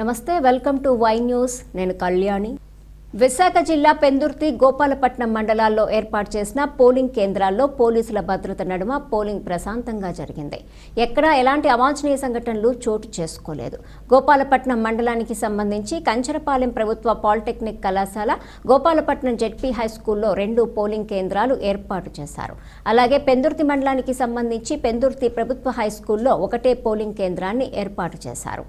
నమస్తే welcome to Y news. నేను కళ్యాణి. విశాఖ జిల్లా పెందుర్తి గోపాలపట్నం మండలాల్లో ఏర్పాటు చేసిన పోలింగ్ కేంద్రాల్లో పోలీసుల భద్రత నడుమ పోలింగ్ ప్రశాంతంగా జరిగింది. ఎక్కడా ఎలాంటి అవాంఛనీయ సంఘటనలు చోటు చేసుకోలేదు. గోపాలపట్నం మండలానికి సంబంధించి కంచరపాలెం ప్రభుత్వ పాలిటెక్నిక్ కళాశాల గోపాలపట్నం జెడ్పీ హై స్కూల్లో రెండు పోలింగ్ కేంద్రాలు ఏర్పాటు చేశారు. అలాగే పెందుర్తి మండలానికి సంబంధించి పెందుర్తి ప్రభుత్వ హై స్కూల్లో ఒకటే పోలింగ్ కేంద్రాన్ని ఏర్పాటు చేశారు.